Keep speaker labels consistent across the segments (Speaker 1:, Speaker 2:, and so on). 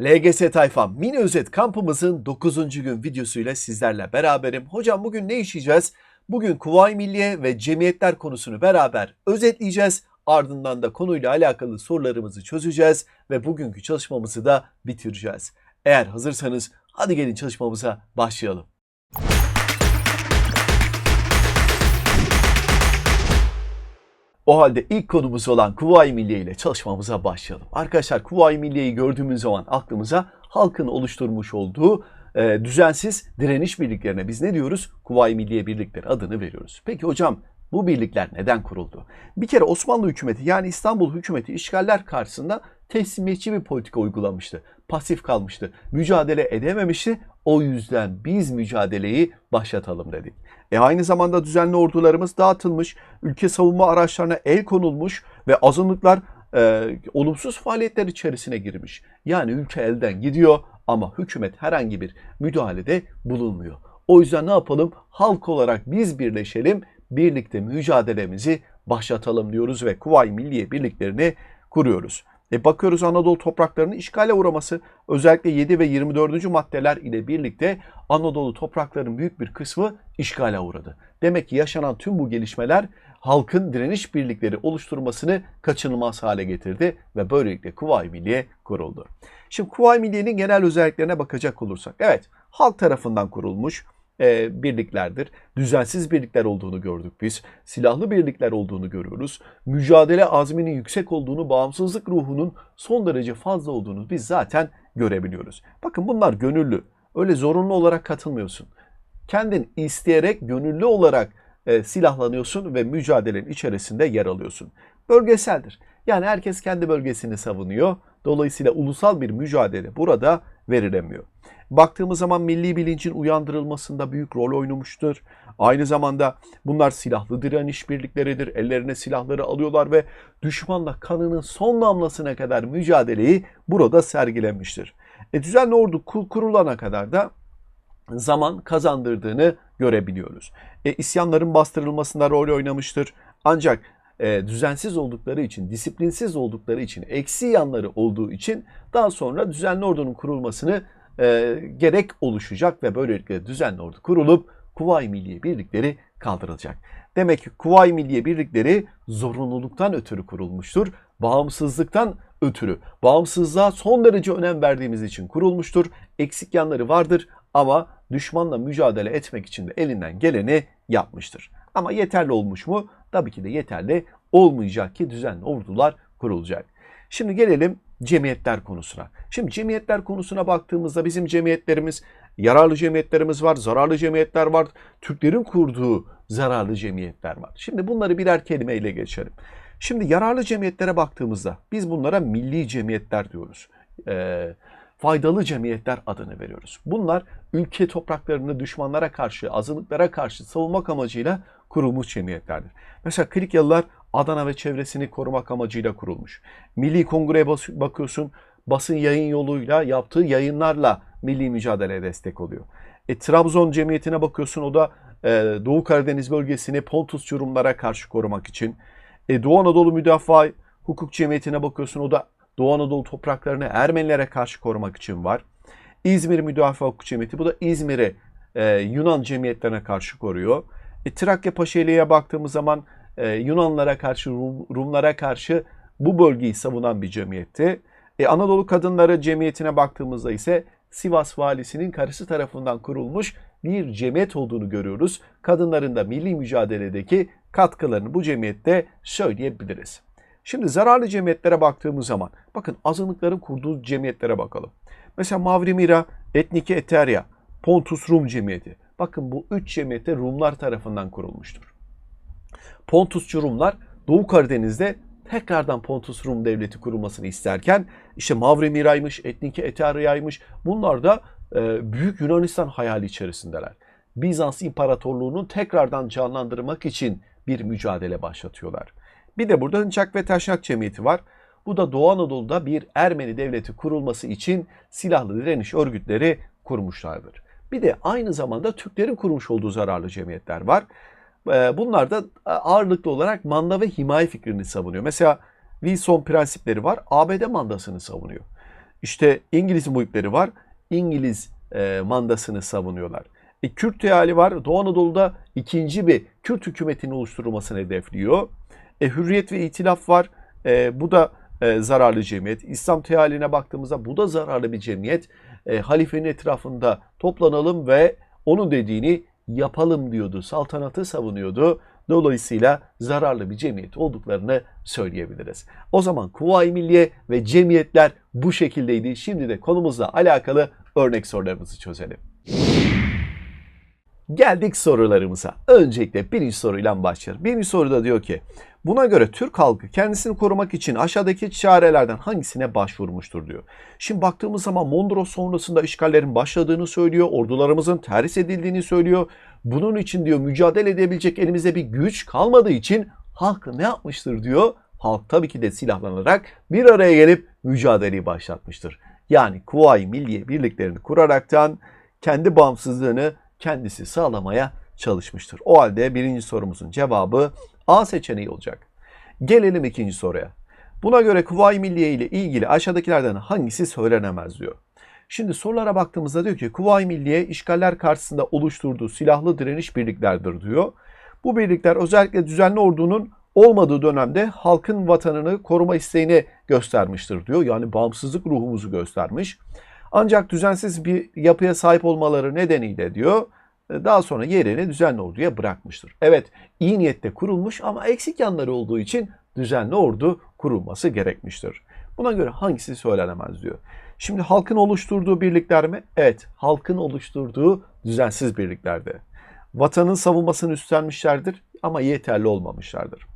Speaker 1: LGS Tayfa mini özet kampımızın 9. gün videosuyla sizlerle beraberim. Hocam bugün ne işleyeceğiz? Bugün Kuvayi Milliye ve cemiyetler konusunu beraber özetleyeceğiz. Ardından da konuyla alakalı sorularımızı çözeceğiz ve bugünkü çalışmamızı da bitireceğiz. Eğer hazırsanız hadi gelin çalışmamıza başlayalım. O halde ilk konumuz olan Kuvayi Milliye ile çalışmamıza başlayalım. Arkadaşlar Kuvayi Milliye'yi gördüğümüz zaman aklımıza halkın oluşturmuş olduğu e, düzensiz direniş birliklerine biz ne diyoruz? Kuvayi Milliye Birlikleri adını veriyoruz. Peki hocam bu birlikler neden kuruldu? Bir kere Osmanlı hükümeti yani İstanbul hükümeti işgaller karşısında teslimiyetçi bir politika uygulamıştı. Pasif kalmıştı. Mücadele edememişti. O yüzden biz mücadeleyi başlatalım dedik. E aynı zamanda düzenli ordularımız dağıtılmış, ülke savunma araçlarına el konulmuş ve azınlıklar e, olumsuz faaliyetler içerisine girmiş. Yani ülke elden gidiyor ama hükümet herhangi bir müdahalede bulunmuyor. O yüzden ne yapalım? Halk olarak biz birleşelim, birlikte mücadelemizi başlatalım diyoruz ve Kuvayi Milliye birliklerini kuruyoruz. E bakıyoruz Anadolu topraklarının işgale uğraması özellikle 7 ve 24. maddeler ile birlikte Anadolu topraklarının büyük bir kısmı işgale uğradı. Demek ki yaşanan tüm bu gelişmeler halkın direniş birlikleri oluşturmasını kaçınılmaz hale getirdi ve böylelikle Kuvayi Milliye kuruldu. Şimdi Kuvayi Milliye'nin genel özelliklerine bakacak olursak evet halk tarafından kurulmuş e, birliklerdir. Düzensiz birlikler olduğunu gördük biz. Silahlı birlikler olduğunu görüyoruz. Mücadele azminin yüksek olduğunu, bağımsızlık ruhunun son derece fazla olduğunu biz zaten görebiliyoruz. Bakın bunlar gönüllü. Öyle zorunlu olarak katılmıyorsun. Kendin isteyerek, gönüllü olarak e, silahlanıyorsun ve mücadelenin içerisinde yer alıyorsun. Bölgeseldir. Yani herkes kendi bölgesini savunuyor. Dolayısıyla ulusal bir mücadele burada verilemiyor. Baktığımız zaman milli bilincin uyandırılmasında büyük rol oynamıştır. Aynı zamanda bunlar silahlı direniş birlikleridir. Ellerine silahları alıyorlar ve düşmanla kanının son damlasına kadar mücadeleyi burada sergilemiştir. E, düzenli ordu kurulana kadar da zaman kazandırdığını görebiliyoruz. E, isyanların bastırılmasında rol oynamıştır. Ancak e, düzensiz oldukları için, disiplinsiz oldukları için, eksi yanları olduğu için daha sonra düzenli ordunun kurulmasını e, gerek oluşacak ve böylelikle düzenli ordu kurulup Kuvayi Milliye Birlikleri kaldırılacak. Demek ki Kuvayi Milliye Birlikleri zorunluluktan ötürü kurulmuştur. Bağımsızlıktan ötürü, bağımsızlığa son derece önem verdiğimiz için kurulmuştur. Eksik yanları vardır ama düşmanla mücadele etmek için de elinden geleni yapmıştır. Ama yeterli olmuş mu? Tabii ki de yeterli olmayacak ki düzenli ordular kurulacak. Şimdi gelelim cemiyetler konusuna. Şimdi cemiyetler konusuna baktığımızda bizim cemiyetlerimiz, yararlı cemiyetlerimiz var, zararlı cemiyetler var. Türklerin kurduğu zararlı cemiyetler var. Şimdi bunları birer kelimeyle geçelim. Şimdi yararlı cemiyetlere baktığımızda biz bunlara milli cemiyetler diyoruz. Ee, faydalı cemiyetler adını veriyoruz. Bunlar ülke topraklarını düşmanlara karşı, azınlıklara karşı savunmak amacıyla kurulmuş cemiyetlerdir. Mesela Klikyalılar Adana ve çevresini korumak amacıyla kurulmuş. Milli Kongre'ye bakıyorsun basın yayın yoluyla yaptığı yayınlarla milli mücadeleye destek oluyor. E, Trabzon Cemiyeti'ne bakıyorsun o da e, Doğu Karadeniz bölgesini Pontus Rumlara karşı korumak için. E, Doğu Anadolu Müdafaa Hukuk Cemiyeti'ne bakıyorsun o da Doğu Anadolu topraklarını Ermenilere karşı korumak için var. İzmir Müdafaa Hukuk Cemiyeti bu da İzmir'i e, Yunan cemiyetlerine karşı koruyor. E, Trakya Paşaeli'ye baktığımız zaman e, Yunanlara karşı, Rum, Rumlara karşı bu bölgeyi savunan bir cemiyetti. E, Anadolu Kadınları Cemiyeti'ne baktığımızda ise Sivas valisinin karısı tarafından kurulmuş bir cemiyet olduğunu görüyoruz. Kadınların da milli mücadeledeki katkılarını bu cemiyette söyleyebiliriz. Şimdi zararlı cemiyetlere baktığımız zaman bakın azınlıkların kurduğu cemiyetlere bakalım. Mesela Mavrimira, Etnike Eterya, Pontus Rum Cemiyeti. Bakın bu üç cemiyete Rumlar tarafından kurulmuştur. Pontusçu Rumlar Doğu Karadeniz'de tekrardan Pontus Rum devleti kurulmasını isterken işte Mavrimira'ymış, Etnike Eterya'ymış bunlar da e, Büyük Yunanistan hayali içerisindeler. Bizans İmparatorluğu'nu tekrardan canlandırmak için bir mücadele başlatıyorlar. Bir de burada Hınçak ve Taşnak Cemiyeti var. Bu da Doğu Anadolu'da bir Ermeni devleti kurulması için silahlı direniş örgütleri kurmuşlardır. Bir de aynı zamanda Türklerin kurmuş olduğu zararlı cemiyetler var. Ee, bunlar da ağırlıklı olarak manda ve himaye fikrini savunuyor. Mesela Wilson prensipleri var. ABD mandasını savunuyor. İşte İngiliz muhipleri var. İngiliz e, mandasını savunuyorlar. E, Kürt teali var. Doğu Anadolu'da ikinci bir Kürt hükümetinin oluşturulmasını hedefliyor. E, Hürriyet ve İtilaf var. E, bu da e, zararlı cemiyet. İslam tealine baktığımızda bu da zararlı bir cemiyet. E, halifenin etrafında toplanalım ve onun dediğini yapalım diyordu. Saltanatı savunuyordu. Dolayısıyla zararlı bir cemiyet olduklarını söyleyebiliriz. O zaman Kuvayi Milliye ve cemiyetler bu şekildeydi. Şimdi de konumuzla alakalı örnek sorularımızı çözelim. Geldik sorularımıza. Öncelikle birinci soruyla başlayalım. Birinci soruda diyor ki, buna göre Türk halkı kendisini korumak için aşağıdaki çarelerden hangisine başvurmuştur diyor. Şimdi baktığımız zaman Mondros sonrasında işgallerin başladığını söylüyor, ordularımızın terhis edildiğini söylüyor. Bunun için diyor mücadele edebilecek elimizde bir güç kalmadığı için halk ne yapmıştır diyor. Halk tabii ki de silahlanarak bir araya gelip mücadeleyi başlatmıştır. Yani Kuvayi Milliye birliklerini kuraraktan kendi bağımsızlığını kendisi sağlamaya çalışmıştır. O halde birinci sorumuzun cevabı A seçeneği olacak. Gelelim ikinci soruya. Buna göre Kuvayi Milliye ile ilgili aşağıdakilerden hangisi söylenemez diyor. Şimdi sorulara baktığımızda diyor ki Kuvayi Milliye işgaller karşısında oluşturduğu silahlı direniş birliklerdir diyor. Bu birlikler özellikle düzenli ordunun olmadığı dönemde halkın vatanını koruma isteğini göstermiştir diyor. Yani bağımsızlık ruhumuzu göstermiş. Ancak düzensiz bir yapıya sahip olmaları nedeniyle diyor daha sonra yerini düzenli orduya bırakmıştır. Evet iyi niyette kurulmuş ama eksik yanları olduğu için düzenli ordu kurulması gerekmiştir. Buna göre hangisi söylenemez diyor. Şimdi halkın oluşturduğu birlikler mi? Evet halkın oluşturduğu düzensiz birliklerde. Vatanın savunmasını üstlenmişlerdir ama yeterli olmamışlardır.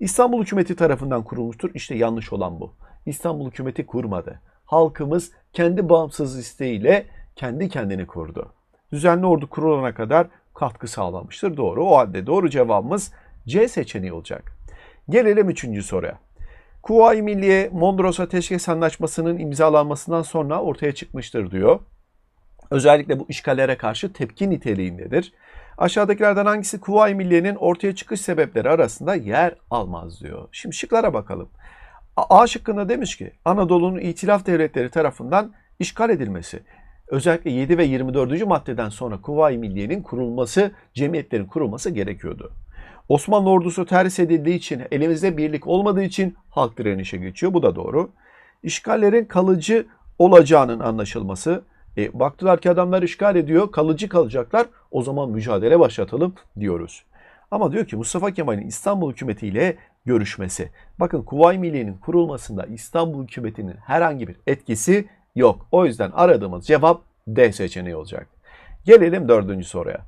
Speaker 1: İstanbul hükümeti tarafından kurulmuştur. İşte yanlış olan bu. İstanbul hükümeti kurmadı halkımız kendi bağımsız isteğiyle kendi kendini kurdu. Düzenli ordu kurulana kadar katkı sağlamıştır. Doğru. O halde doğru cevabımız C seçeneği olacak. Gelelim üçüncü soruya. Kuvayi Milliye Mondros Ateşkes Anlaşması'nın imzalanmasından sonra ortaya çıkmıştır diyor. Özellikle bu işgallere karşı tepki niteliğindedir. Aşağıdakilerden hangisi Kuvayi Milliye'nin ortaya çıkış sebepleri arasında yer almaz diyor. Şimdi şıklara bakalım. A şıkkında demiş ki Anadolu'nun itilaf devletleri tarafından işgal edilmesi. Özellikle 7 ve 24. maddeden sonra Kuvayi Milliye'nin kurulması, cemiyetlerin kurulması gerekiyordu. Osmanlı ordusu terhis edildiği için, elimizde birlik olmadığı için halk direnişe geçiyor. Bu da doğru. İşgallerin kalıcı olacağının anlaşılması. E, baktılar ki adamlar işgal ediyor, kalıcı kalacaklar. O zaman mücadele başlatalım diyoruz. Ama diyor ki Mustafa Kemal'in İstanbul hükümetiyle görüşmesi. Bakın Kuvayi Milliye'nin kurulmasında İstanbul hükümetinin herhangi bir etkisi yok. O yüzden aradığımız cevap D seçeneği olacak. Gelelim dördüncü soruya.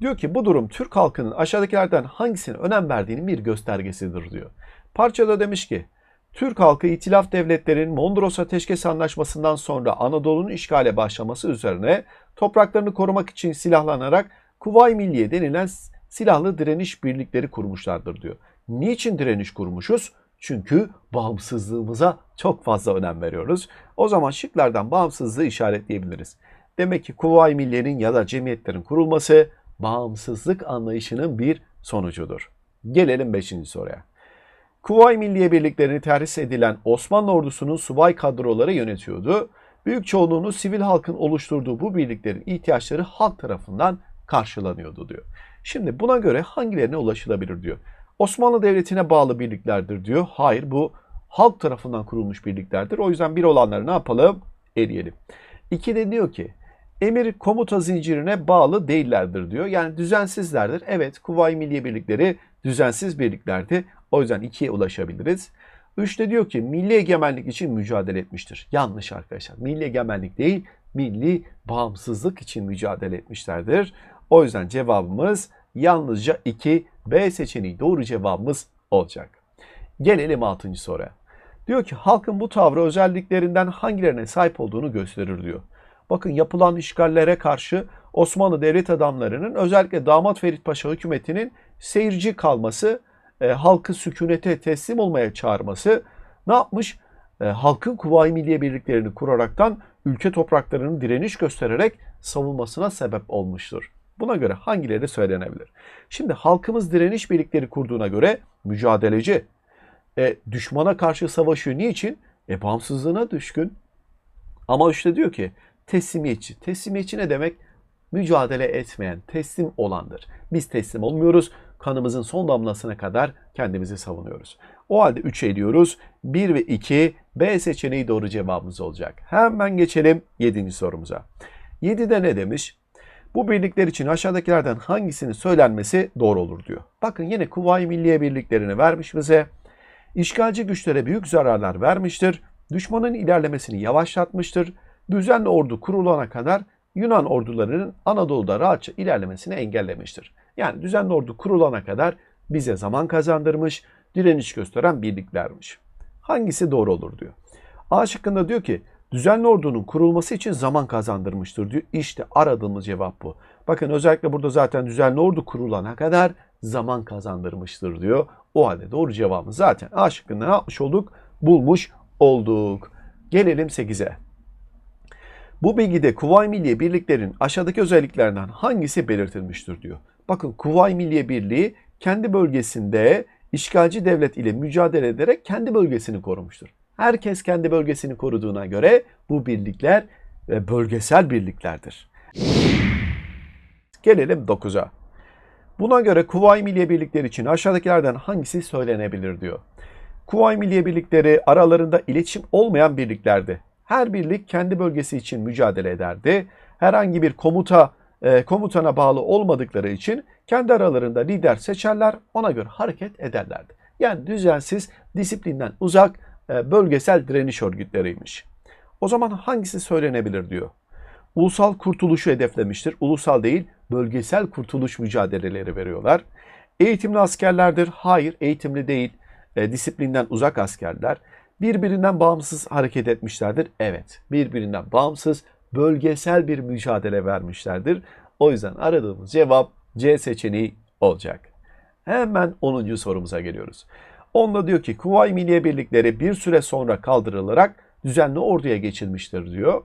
Speaker 1: Diyor ki bu durum Türk halkının aşağıdakilerden hangisine önem verdiğinin bir göstergesidir diyor. Parçada demiş ki Türk halkı itilaf devletlerin Mondros Ateşkes Anlaşması'ndan sonra Anadolu'nun işgale başlaması üzerine topraklarını korumak için silahlanarak Kuvayi Milliye denilen silahlı direniş birlikleri kurmuşlardır diyor. Niçin direniş kurmuşuz? Çünkü bağımsızlığımıza çok fazla önem veriyoruz. O zaman şıklardan bağımsızlığı işaretleyebiliriz. Demek ki Kuvayi Milliye'nin ya da cemiyetlerin kurulması bağımsızlık anlayışının bir sonucudur. Gelelim 5. soruya. Kuvayi Milliye birliklerini terhis edilen Osmanlı ordusunun subay kadroları yönetiyordu. Büyük çoğunluğunu sivil halkın oluşturduğu bu birliklerin ihtiyaçları halk tarafından karşılanıyordu diyor. Şimdi buna göre hangilerine ulaşılabilir diyor. Osmanlı Devleti'ne bağlı birliklerdir diyor. Hayır bu halk tarafından kurulmuş birliklerdir. O yüzden bir olanları ne yapalım? Eleyelim. İki de diyor ki emir komuta zincirine bağlı değillerdir diyor. Yani düzensizlerdir. Evet Kuvayi Milliye Birlikleri düzensiz birliklerdi. O yüzden ikiye ulaşabiliriz. Üçte diyor ki milli egemenlik için mücadele etmiştir. Yanlış arkadaşlar. Milli egemenlik değil, milli bağımsızlık için mücadele etmişlerdir. O yüzden cevabımız yalnızca 2 B seçeneği doğru cevabımız olacak. Gelelim 6. soruya. Diyor ki halkın bu tavrı özelliklerinden hangilerine sahip olduğunu gösterir diyor. Bakın yapılan işgallere karşı Osmanlı devlet adamlarının özellikle Damat Ferit Paşa hükümetinin seyirci kalması, e, halkı sükunete teslim olmaya çağırması ne yapmış? E, halkın Kuvayi Milliye birliklerini kuraraktan ülke topraklarını direniş göstererek savunmasına sebep olmuştur. Buna göre hangileri söylenebilir? Şimdi halkımız direniş birlikleri kurduğuna göre mücadeleci. E, düşmana karşı savaşıyor. Niçin? E, bağımsızlığına düşkün. Ama işte diyor ki teslimiyetçi. Teslimiyetçi ne demek? Mücadele etmeyen, teslim olandır. Biz teslim olmuyoruz. Kanımızın son damlasına kadar kendimizi savunuyoruz. O halde 3'e ediyoruz. 1 ve 2 B seçeneği doğru cevabımız olacak. Hemen geçelim 7. sorumuza. 7'de ne demiş? Bu birlikler için aşağıdakilerden hangisinin söylenmesi doğru olur diyor. Bakın yine Kuvayi Milliye birliklerini vermiş bize. İşgalci güçlere büyük zararlar vermiştir. Düşmanın ilerlemesini yavaşlatmıştır. Düzenli ordu kurulana kadar Yunan ordularının Anadolu'da rahatça ilerlemesini engellemiştir. Yani düzenli ordu kurulana kadar bize zaman kazandırmış, direniş gösteren birliklermiş. Hangisi doğru olur diyor. A şıkkında diyor ki düzenli ordunun kurulması için zaman kazandırmıştır diyor. İşte aradığımız cevap bu. Bakın özellikle burada zaten düzenli ordu kurulana kadar zaman kazandırmıştır diyor. O halde doğru cevabımız zaten A şıkkında ne yapmış olduk? Bulmuş olduk. Gelelim 8'e. Bu bilgide Kuvayi Milliye Birliklerin aşağıdaki özelliklerinden hangisi belirtilmiştir diyor. Bakın Kuvayi Milliye Birliği kendi bölgesinde işgalci devlet ile mücadele ederek kendi bölgesini korumuştur. Herkes kendi bölgesini koruduğuna göre bu birlikler e, bölgesel birliklerdir. Gelelim 9'a. Buna göre Kuvayi Milliye Birlikleri için aşağıdakilerden hangisi söylenebilir diyor. Kuvayi Milliye Birlikleri aralarında iletişim olmayan birliklerdi. Her birlik kendi bölgesi için mücadele ederdi. Herhangi bir komuta e, komutana bağlı olmadıkları için kendi aralarında lider seçerler, ona göre hareket ederlerdi. Yani düzensiz, disiplinden uzak bölgesel direniş örgütleriymiş. O zaman hangisi söylenebilir diyor. Ulusal kurtuluşu hedeflemiştir. Ulusal değil, bölgesel kurtuluş mücadeleleri veriyorlar. Eğitimli askerlerdir. Hayır, eğitimli değil. E, disiplinden uzak askerler. Birbirinden bağımsız hareket etmişlerdir. Evet, birbirinden bağımsız bölgesel bir mücadele vermişlerdir. O yüzden aradığımız cevap C seçeneği olacak. Hemen 10. sorumuza geliyoruz. Onda diyor ki Kuvayi Milliye Birlikleri bir süre sonra kaldırılarak düzenli orduya geçilmiştir diyor.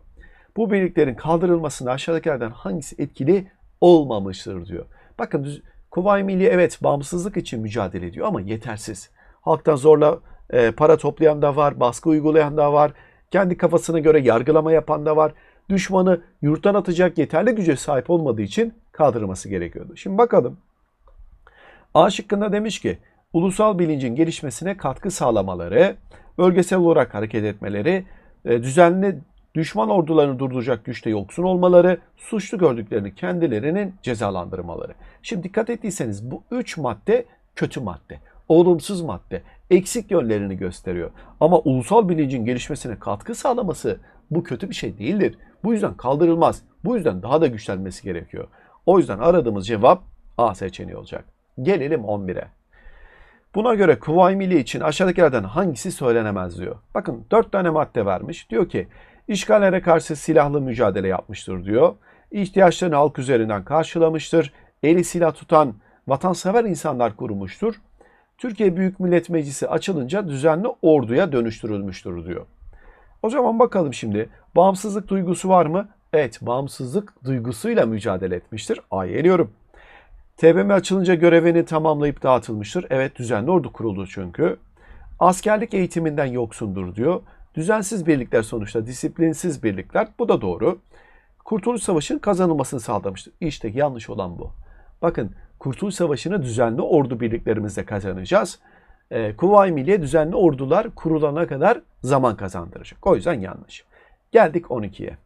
Speaker 1: Bu birliklerin kaldırılmasında aşağıdakilerden hangisi etkili olmamıştır diyor. Bakın Kuvayi Milliye evet bağımsızlık için mücadele ediyor ama yetersiz. Halktan zorla e, para toplayan da var, baskı uygulayan da var, kendi kafasına göre yargılama yapan da var. Düşmanı yurttan atacak yeterli güce sahip olmadığı için kaldırılması gerekiyordu. Şimdi bakalım. A şıkkında demiş ki ulusal bilincin gelişmesine katkı sağlamaları, bölgesel olarak hareket etmeleri, e, düzenli düşman ordularını durduracak güçte yoksun olmaları, suçlu gördüklerini kendilerinin cezalandırmaları. Şimdi dikkat ettiyseniz bu üç madde kötü madde, olumsuz madde, eksik yönlerini gösteriyor. Ama ulusal bilincin gelişmesine katkı sağlaması bu kötü bir şey değildir. Bu yüzden kaldırılmaz. Bu yüzden daha da güçlenmesi gerekiyor. O yüzden aradığımız cevap A seçeneği olacak. Gelelim 11'e. Buna göre Kuvayi Milliye için aşağıdakilerden hangisi söylenemez diyor. Bakın 4 tane madde vermiş. Diyor ki işgallere karşı silahlı mücadele yapmıştır diyor. İhtiyaçlarını halk üzerinden karşılamıştır. Eli silah tutan vatansever insanlar kurmuştur. Türkiye Büyük Millet Meclisi açılınca düzenli orduya dönüştürülmüştür diyor. O zaman bakalım şimdi bağımsızlık duygusu var mı? Evet bağımsızlık duygusuyla mücadele etmiştir. A'yı eliyorum. TBMM açılınca görevini tamamlayıp dağıtılmıştır. Evet düzenli ordu kuruldu çünkü. Askerlik eğitiminden yoksundur diyor. Düzensiz birlikler sonuçta disiplinsiz birlikler. Bu da doğru. Kurtuluş Savaşı'nın kazanılmasını sağlamıştır. İşte yanlış olan bu. Bakın Kurtuluş Savaşı'nı düzenli ordu birliklerimizle kazanacağız. E, Kuvayi Milliye düzenli ordular kurulana kadar zaman kazandıracak. O yüzden yanlış. Geldik 12'ye.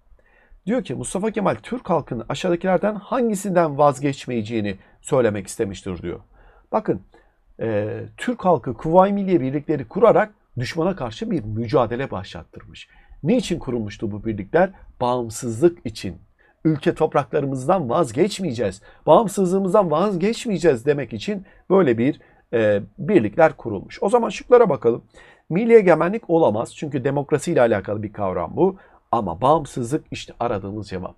Speaker 1: Diyor ki Mustafa Kemal Türk halkının aşağıdakilerden hangisinden vazgeçmeyeceğini söylemek istemiştir diyor. Bakın e, Türk halkı Kuvayi Milliye birlikleri kurarak düşmana karşı bir mücadele başlattırmış. Niçin kurulmuştu bu birlikler? Bağımsızlık için. Ülke topraklarımızdan vazgeçmeyeceğiz. Bağımsızlığımızdan vazgeçmeyeceğiz demek için böyle bir e, birlikler kurulmuş. O zaman şıklara bakalım. Milli egemenlik olamaz çünkü demokrasiyle alakalı bir kavram bu. Ama bağımsızlık işte aradığımız cevap.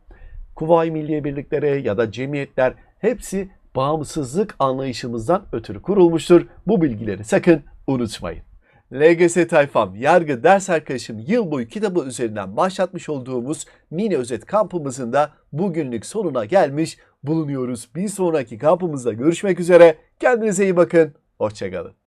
Speaker 1: Kuvayi Milliye Birlikleri ya da cemiyetler hepsi bağımsızlık anlayışımızdan ötürü kurulmuştur. Bu bilgileri sakın unutmayın. LGS Tayfam Yargı Ders Arkadaşım yıl boyu kitabı üzerinden başlatmış olduğumuz mini özet kampımızın da bugünlük sonuna gelmiş bulunuyoruz. Bir sonraki kampımızda görüşmek üzere. Kendinize iyi bakın. Hoşçakalın.